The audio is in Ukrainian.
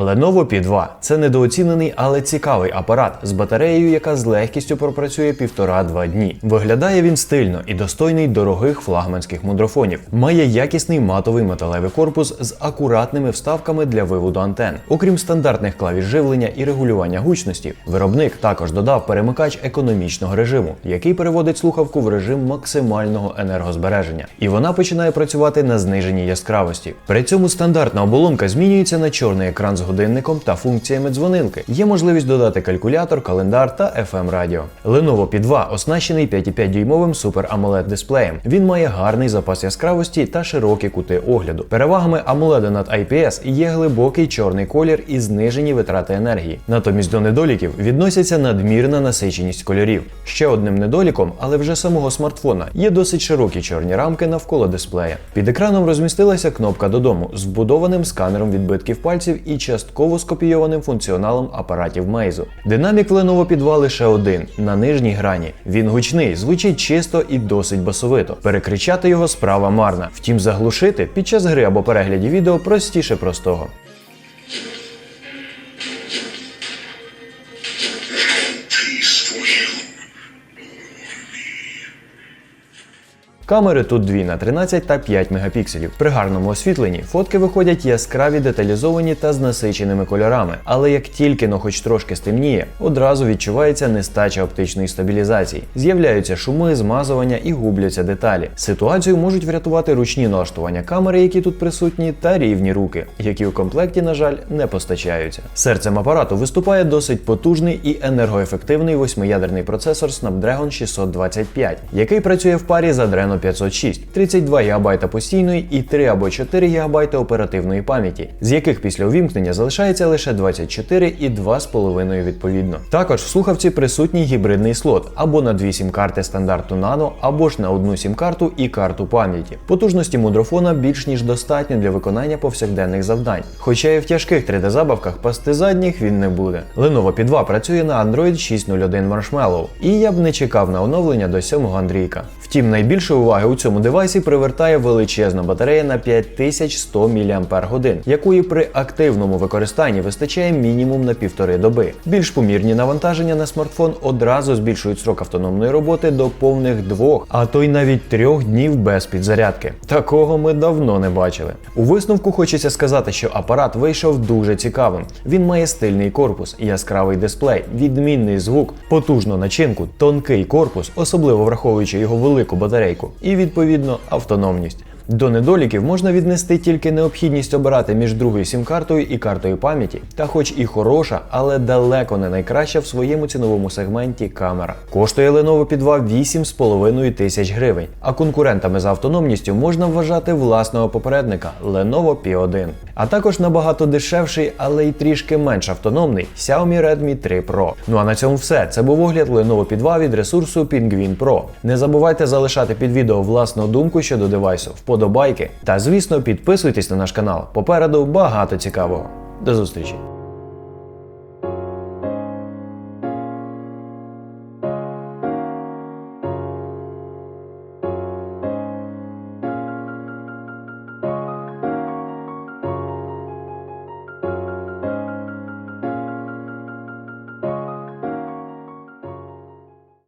Lenovo P2 – це недооцінений, але цікавий апарат з батареєю, яка з легкістю пропрацює півтора-два дні. Виглядає він стильно і достойний дорогих флагманських мудрофонів. Має якісний матовий металевий корпус з акуратними вставками для виводу антен. Окрім стандартних клавіш живлення і регулювання гучності, виробник також додав перемикач економічного режиму, який переводить слухавку в режим максимального енергозбереження, і вона починає працювати на зниженій яскравості. При цьому стандартна оболонка змінюється на чорний екран з годинником та функціями дзвонилки. Є можливість додати калькулятор, календар та FM радіо. Lenovo P2 оснащений 5,5 дюймовим Super AMOLED дисплеєм. Він має гарний запас яскравості та широкі кути огляду. Перевагами AMOLED над IPS є глибокий чорний колір і знижені витрати енергії. Натомість до недоліків відносяться надмірна насиченість кольорів. Ще одним недоліком, але вже самого смартфона, є досить широкі чорні рамки навколо дисплея. Під екраном розмістилася кнопка додому з вбудованим сканером відбитків пальців і частково скопійованим функціоналом апаратів Meizu. Динамік Lenovo P2 лише один на нижній грані. Він гучний, звучить чисто і досить басовито. Перекричати його справа марна. Втім, заглушити під час гри або перегляді відео простіше простого. Камери тут дві на 13 та 5 мегапікселів. При гарному освітленні фотки виходять яскраві, деталізовані та з насиченими кольорами. Але як тільки но хоч трошки стемніє, одразу відчувається нестача оптичної стабілізації. З'являються шуми, змазування і губляться деталі. Ситуацію можуть врятувати ручні налаштування камери, які тут присутні, та рівні руки, які у комплекті, на жаль, не постачаються. Серцем апарату виступає досить потужний і енергоефективний восьмиядерний процесор Snapdragon 625, який працює в парі з Adreno 506, 32 ГБ постійної і 3 або 4 ГБ оперативної пам'яті, з яких після увімкнення залишається лише 24 і 2,5 відповідно. Також в слухавці присутній гібридний слот або на дві сім-карти стандарту Nano, або ж на одну сім-карту і карту пам'яті. Потужності мудрофона більш ніж достатньо для виконання повсякденних завдань. Хоча і в тяжких 3D-забавках пасти задніх він не буде. Lenovo P2 працює на Android 6.01 Marshmallow, і я б не чекав на оновлення до 7-го Андрійка. Втім, найбільшої уваги у цьому девайсі привертає величезна батарея на 5100 мАч, якої при активному використанні вистачає мінімум на півтори доби. Більш помірні навантаження на смартфон одразу збільшують срок автономної роботи до повних двох, а то й навіть трьох днів без підзарядки. Такого ми давно не бачили. У висновку хочеться сказати, що апарат вийшов дуже цікавим. Він має стильний корпус, яскравий дисплей, відмінний звук, потужну начинку, тонкий корпус, особливо враховуючи його велику батарейку, і відповідно автономність. До недоліків можна віднести тільки необхідність обирати між другою сім-картою і картою пам'яті, та хоч і хороша, але далеко не найкраща в своєму ціновому сегменті камера. Коштує Lenovo P2 8,5 тисяч гривень, а конкурентами за автономністю можна вважати власного попередника Lenovo P1. А також набагато дешевший, але й трішки менш автономний Xiaomi Redmi 3 Pro. Ну а на цьому все. Це був огляд Lenovo P2 від ресурсу Penguin Pro. Не забувайте залишати під відео власну думку щодо девайсу, вподобайки та, звісно, підписуйтесь на наш канал. Попереду багато цікавого. До зустрічі!